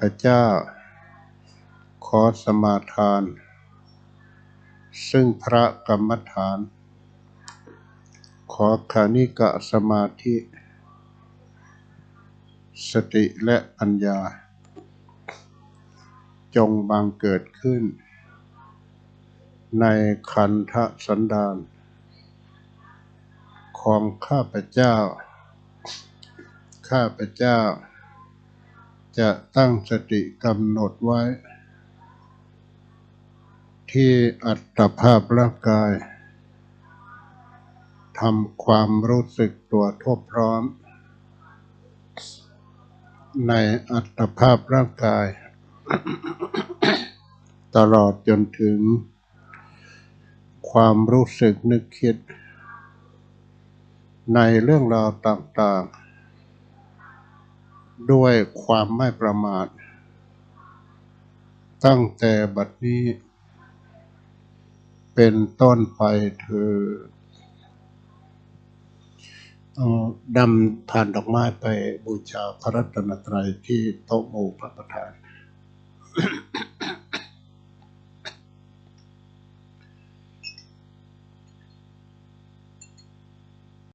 พระเจ้า ขอสมาทาน ซึ่งพระกรรมฐาน ขอคานิกะสมาธิ สติและปัญญา จงบังเกิดขึ้น ในคันธสันดานของข้าพเจ้า ข้าพเจ้า จะตั้งสติกำหนดไว้ ที่อัตภาพร่างกายทำความรู้สึกตัวทั่วพร้อม ในอัตภาพร่างกาย ตลอดจนถึง ความรู้สึกนึกคิด ในเรื่องราวต่างๆ ด้วยความไม่ประมาท ตั้งแต่บัดนี้ เป็นต้นไปเธอดำผ่านดอกไม้ไปบูชาพระรัตนตรัยที่โต๊ะหมู่พระประธาน